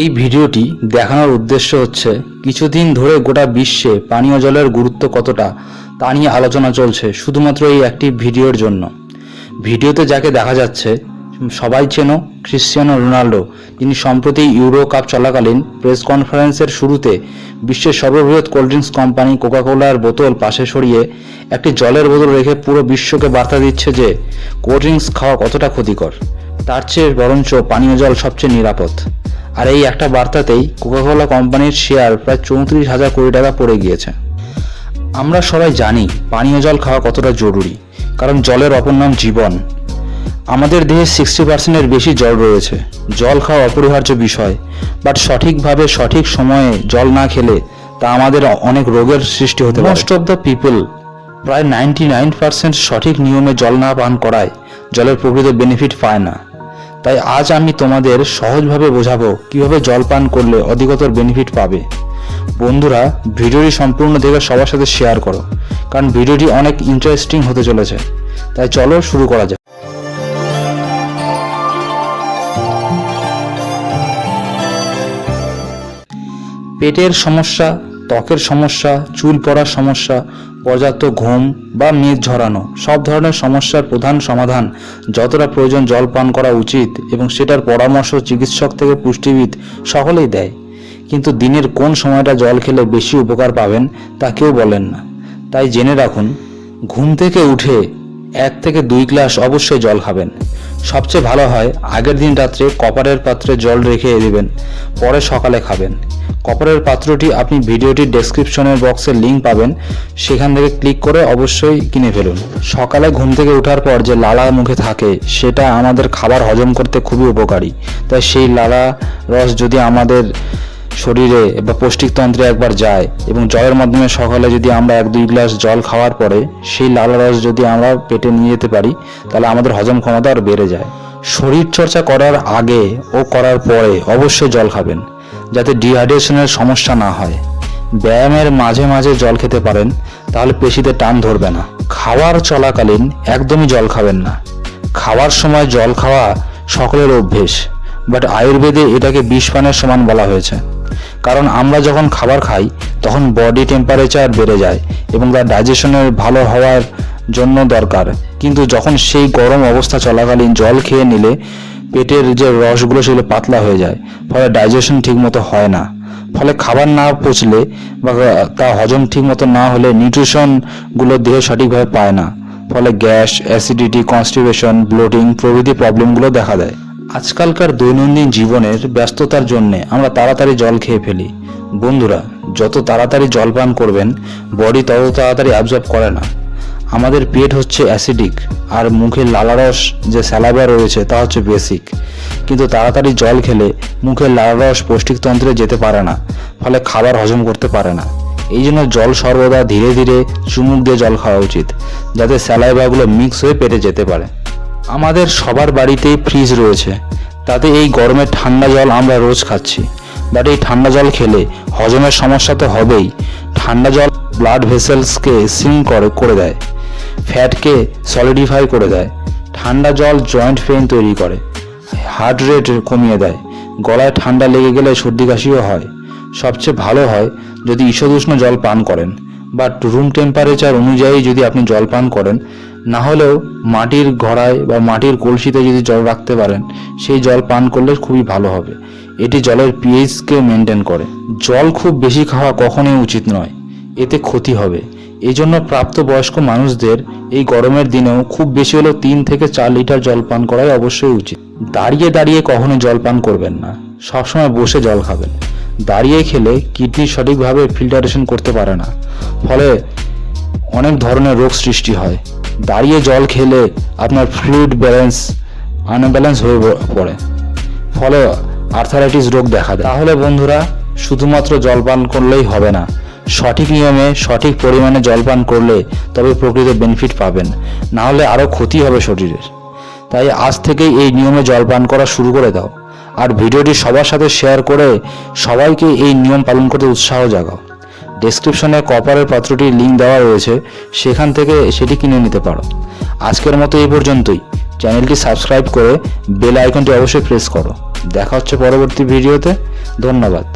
এই ভিডিওটি দেখানোর উদ্দেশ্য হচ্ছে, কিছুদিন ধরে গোটা বিশ্বে পানীয় জলের গুরুত্ব কতটা তা নিয়ে আলোচনা চলছে শুধুমাত্র এই একটি ভিডিওর জন্য। ভিডিওতে যাকে দেখা যাচ্ছে, সবাই চেনো ক্রিশ্চিয়ানো রোনাল্ডো, যিনি সম্প্রতি ইউরো কাপ চলাকালীন প্রেস কনফারেন্সের শুরুতে বিশ্বের সর্ববৃহৎ কোল্ড ড্রিঙ্কস কোম্পানি কোকাকোলার বোতল পাশে সরিয়ে একটি জলের বোতল রেখে পুরো বিশ্বকে বার্তা দিচ্ছে যে, কোল্ড ড্রিঙ্কস খাওয়া কতটা ক্ষতিকর, তার চেয়ে বরঞ্চ পানীয় জল সবচেয়ে নিরাপদ। আর এই একটা বার্তাতেই কোকাকোলা কোম্পানির শেয়ার প্রায় চৌত্রিশ হাজার কোটি টাকা পড়ে গিয়েছে। আমরা সবাই জানি পানীয় জল খাওয়া কতটা জরুরি, কারণ জলের অপর নাম জীবন। আমাদের দেহে সিক্সটি পার্সেন্টের বেশি জল রয়েছে। জল খাওয়া অপরিহার্য বিষয় বাট সঠিকভাবে সঠিক সময়ে জল না খেলে তা আমাদের অনেক রোগের সৃষ্টি হতে মোস্ট অফ দ্য পিপল প্রায় নাইনটি নাইন পার্সেন্ট সঠিক নিয়মে জল না পান করায়, জলের প্রকৃত বেনিফিট পায় না। তাই আজ আমি তোমাদের সহজভাবে বোঝাবো কীভাবে জল পান করলে অধিকতর বেনিফিট পাবে। বন্ধুরা, ভিডিওটি সম্পূর্ণ দেখে সবার সাথে শেয়ার করো, কারণ ভিডিওটি অনেক ইন্টারেস্টিং হতে চলেছে। তাই চলো শুরু করা যাক। পেটের সমস্যা ত্বকের সমস্যা, চুল পড়ার সমস্যা, পর্যাপ্ত ঘুম বা মেদ ঝরানো, সব ধরনের সমস্যার প্রধান সমাধান। যতটা প্রয়োজন জল পান করা উচিত এবং সেটার পরামর্শ চিকিৎসক থেকে পুষ্টিবিদ সকলেই দেয়। কিন্তু দিনের কোন সময়টা জল খেলে বেশি উপকার পাবেন তা কেউ বলেন না। তাই জেনে রাখুন, ঘুম থেকে উঠে এক থেকে দুই গ্লাস অবশ্যই জল খাবেন। সবচেয়ে ভালো হয় আগের দিন রাত্রে কপারের পাত্রে জল রেখে দেবেন, পরে সকালে খাবেন। কপারের পাত্রটি আপনি ভিডিওটির ডেসক্রিপশনের বক্সে লিঙ্ক পাবেন, সেখান থেকে ক্লিক করে অবশ্যই কিনে ফেলুন। সকালে ঘুম থেকে ওঠার পর যে লালা মুখে থাকে, সেটা আমাদের খাবার হজম করতে খুবই উপকারী। তাই সেই লালা রস যদি আমাদের শরীরে বা পৌষ্টিকতন্ত্রে একবার যায় এবং জলের মাধ্যমে সকালে যদি আমরা এক দুই গ্লাস জল খাওয়ার পরে সেই লাল রস যদি আমরা পেটে নিয়ে যেতে পারি, তাহলে আমাদের হজম ক্ষমতা আর বেড়ে যায়। শরীর চর্চা করার আগে ও করার পরে অবশ্যই জল খাবেন, যাতে ডিহাইড্রেশনের সমস্যা না হয়। ব্যায়ামের মাঝে মাঝে জল খেতে পারেন, তাহলে পেশিতে টান ধরবে না। খাওয়ার চলাকালীন একদমই জল খাবেন না। খাওয়ার সময় জল খাওয়া সকলের অভ্যেস বাট আয়ুর্বেদে এটাকে বিষ পানের সমান বলা হয়েছে। কারণ আমরা যখন খাবার খাই, তখন বডি টেম্পারেচার বেড়ে যায় এবং তার ডাইজেশনের ভালো হওয়ার জন্য দরকার। কিন্তু যখন সেই গরম অবস্থা চলাকালীন জল খেয়ে নিলে, পেটের যে রসগুলো সেগুলো পাতলা হয়ে যায়, ফলে ডাইজেশন ঠিকমতো হয় না। ফলে খাবার না পচলে বা তা হজম ঠিকমতো না হলে নিউট্রিশনগুলো দেহ সঠিকভাবে পায় না। ফলে গ্যাস অ্যাসিডিটি কনস্টিপেশন ব্লোটিং প্রভৃতি প্রবলেমগুলো দেখা দেয়। আজকালকার দৈনন্দিন জীবনের ব্যস্ততার জন্যে আমরা তাড়াতাড়ি জল খেয়ে ফেলি। বন্ধুরা, যত তাড়াতাড়ি জল পান করবেন, বডি তত তাড়াতাড়ি অ্যাবজর্ব করে না। আমাদের পেট হচ্ছে অ্যাসিডিক আর মুখের লালারস যে স্যালাইভা রয়েছে তা হচ্ছে বেসিক কিন্তু তাড়াতাড়ি জল খেলে মুখের লালারস পৌষ্টিকতন্ত্রে যেতে পারে না, ফলে খাবার হজম করতে পারে না। এই জন্য জল সর্বদা ধীরে ধীরে চুমুক দিয়ে জল খাওয়া উচিত, যাতে স্যালাইভাগুলো মিক্স হয়ে পেটে যেতে পারে। আমাদের সবার বাড়িতেই ফ্রিজ রয়েছে। তাতে এই গরমে ঠান্ডা জল আমরা রোজ খাচ্ছি। বাট এই ঠান্ডা জল খেলে হজমের সমস্যা তো হবেই। ঠান্ডা জল ব্লাড ভেসেলসকে সিং করে করে দেয়। ফ্যাটকে সলিডিফাই করে দেয়। ঠান্ডা জল জয়েন্ট পেইন তৈরি করে। হার্ট রেট কমিয়ে দেয়। গলায় ঠান্ডা লেগে গেলে সর্দি কাশিও হয়। সবচেয়ে ভালো হয় যদি ঈষদুষ্ণ জল পান করেন। বাট রুম টেম্পারেচার অনুযায়ী যদি আপনি জল পান করেন না হলেও মাটির ঘড়ায় বা মাটির কলসিতে যদি জল রাখতে পারেন, সেই জল পান করলে খুবই ভালো হবে। এটি জলের পিএইচকে মেনটেন করে। জল খুব বেশি খাওয়া কখনোই উচিত নয়। এতে ক্ষতি হবে। এই জন্য প্রাপ্তবয়স্ক মানুষদের এই গরমের দিনেও খুব বেশি হলেও তিন থেকে চার লিটার জল পান করাই অবশ্যই উচিত। দাঁড়িয়ে দাঁড়িয়ে কখনো জল পান করবেন না। সবসময় বসে জল খাবেন। দাঁড়িয়ে খেলে কিডনি সঠিকভাবে ফিল্টারেশন করতে পারে না। ফলে অনেক ধরনের রোগ সৃষ্টি হয়। দাঁড়িয়ে জল খেলে আপনার ফ্লুইড ব্যালেন্স আনব্যালেন্স হয়ে পড়ে। ফলে আর্থারাইটিস রোগ দেখা দেয়। তাহলে বন্ধুরা, শুধুমাত্র জলপান করলেই হবে না। সঠিক নিয়মে সঠিক পরিমাণে জলপান করলে তবে প্রকৃত বেনিফিট পাবেন। না হলে আরও ক্ষতি হবে শরীরের। তাই আজ থেকেই এই নিয়মে জলপান করা শুরু করে দাও। আর ভিডিওটি সবার সাথে শেয়ার করে সবাইকে এই নিয়ম পালন করতে উৎসাহ জাগাও। ডেসক্রিপশনে কপারের পাত্রটির লিঙ্ক দেওয়া রয়েছে, সেখান থেকে সেটি কিনে নিতে পারো। আজকের মতো এই পর্যন্তই। চ্যানেলটি সাবস্ক্রাইব করে বেল আইকনটি অবশ্যই প্রেস করো। দেখা হচ্ছে পরবর্তী ভিডিওতে ধন্যবাদ।